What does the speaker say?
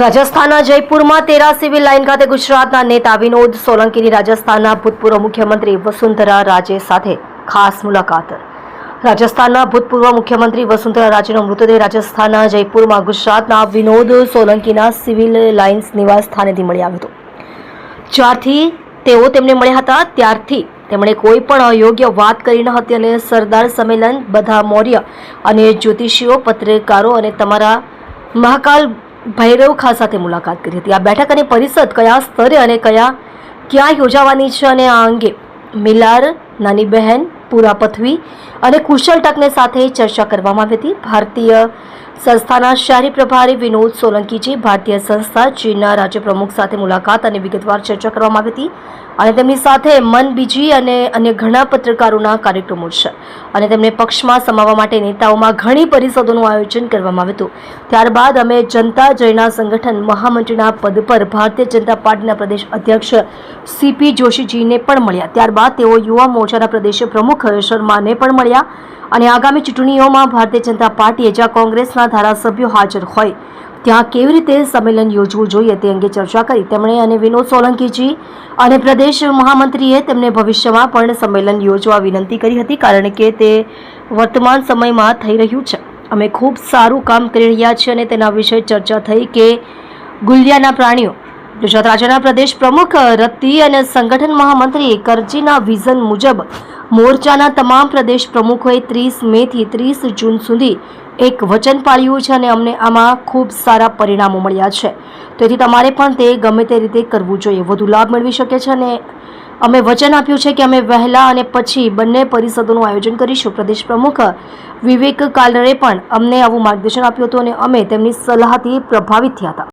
રાજસ્થાનના જયપુરમાં તેરા civil line ખાતે ગુજરાતના નેતા વિનોદ સોલંકીની રાજસ્થાનના ભૂતપૂર્વ મુખ્યમંત્રી વસુંધરા રાજે સાથે ખાસ મુલાકાત. રાજસ્થાનના ભૂતપૂર્વ મુખ્યમંત્રી વસુંધરા રાજેનો મૃતદેહ રાજસ્થાનના જયપુરમાં ગુજરાતના વિનોદ સોલંકીના સિવિલ લાઇન્સ નિવાસ સ્થાનેથી મળી આવ્યો હતો. જ્યારથી તેઓ તેમને મળ્યા હતા, ત્યારથી તેમણે કોઈ પણ અયોગ્ય વાત કરી ન હતી અને સરદાર સંમેલન, બધા મૌર્ય અને જ્યોતિષીઓ, પત્રકારો અને તમારા મહાકાલ ભૈરવ ખા સાથે મુલાકાત કરી હતી. આ બેઠક અને પરિષદ કયા સ્તરે અને કયા ક્યાં યોજાવાની છે અને આ અંગે મિલાર નાની બહેન પૂરા પથવી અને કુશલ ટકને સાથે ચર્ચા કરવામાં આવી હતી. ભારતીય સંસ્થાના શહેરી પ્રભારી વિનોદ સોલંકીજી ભારતીય સંસ્થા ચીનના રાજ્ય પ્રમુખ સાથે મુલાકાત અને વિગતવાર ચર્ચા કરવામાં આવી હતી અને તેમની સાથે મન બીજી અને અન્ય ઘણા પત્રકારોના કાર્યક્રમો છે. અને તેમને પક્ષમાં સમાવવા માટે નેતાઓમાં ઘણી પરિષદોનું આયોજન કરવામાં આવ્યું હતું. ત્યારબાદ અમે જનતા જયના સંગઠન મહામંત્રીના પદ પર ભારતીય જનતા પાર્ટીના પ્રદેશ અધ્યક્ષ સીપી જોશીજીને પણ મળ્યા. ત્યારબાદ તેઓ યુવા મોરચાના પ્રદેશ પ્રમુખ શર્માને પણ મળ્યા અને આગામી ચૂંટણીઓમાં ભારતીય જનતા પાર્ટીએ જ્યાં કોંગ્રેસના ધારાસભ્યો હાજર હોય, ત્યાં કેવી રીતે સંમેલન યોજવું જોઈએ તે અંગે ચર્ચા કરી તેમણે અને વિનોદ સોલંકીજી અને પ્રદેશ મહામંત્રીએ તેમને ભવિષ્યમાં પણ સંમેલન યોજવા વિનંતી કરી હતી કારણ કે તે વર્તમાન સમયમાં થઈ રહ્યું છે. અમે ખૂબ સારું કામ કરી રહ્યા છીએ અને તેના વિશે ચર્ચા થઈ કે ગુલિયાના પ્રાણીઓ ગુજરાત રાજ્યના પ્રદેશ પ્રમુખ રત્તી અને સંગઠન મહામંત્રી કરજીના વિઝન મુજબ મોરચાના તમામ પ્રદેશ પ્રમુખોએ ત્રીસ મેથી ત્રીસ જૂન સુધી એક વચન પાળ્યું છે અને અમને આમાં ખૂબ સારા પરિણામો મળ્યા છે. તેથી તમારે પણ તે ગમે તે રીતે કરવું જોઈએ. વધુ લાભ મેળવી શકે છે અને અમે વચન આપ્યું છે કે અમે વહેલા અને પછી બંને પરિષદોનું આયોજન કરીશું. પ્રદેશ પ્રમુખ વિવેક કાલરે પણ અમને આવું માર્ગદર્શન આપ્યું હતું અને અમે તેમની સલાહથી પ્રભાવિત થયા હતા.